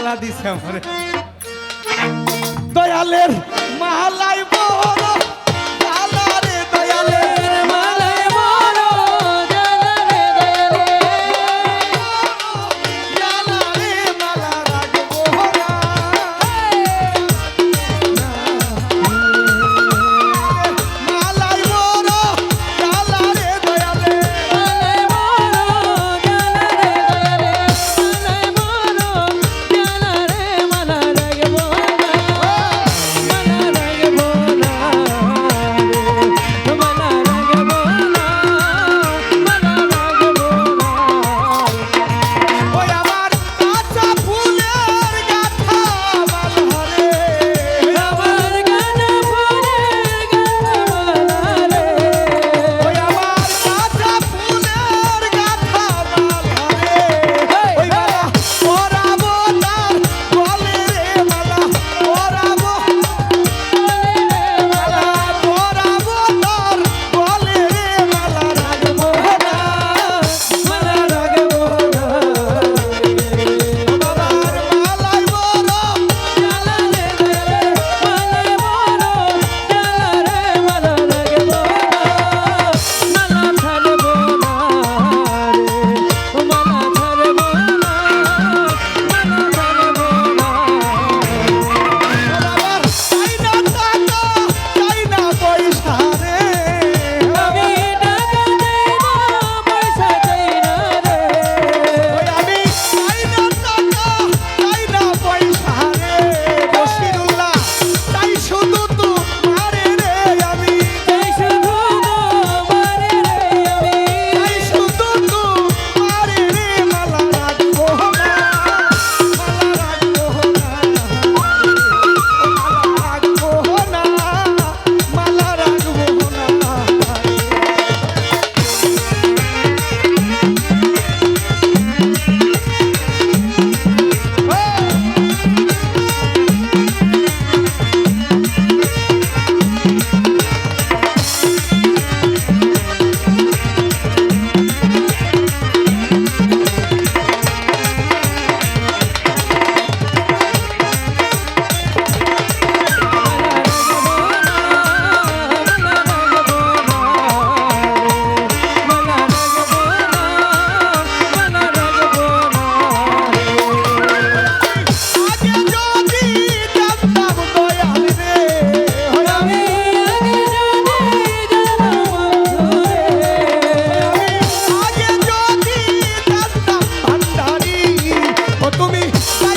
মালা দিছে আমার। দয়ালের মালাই বড় Bye.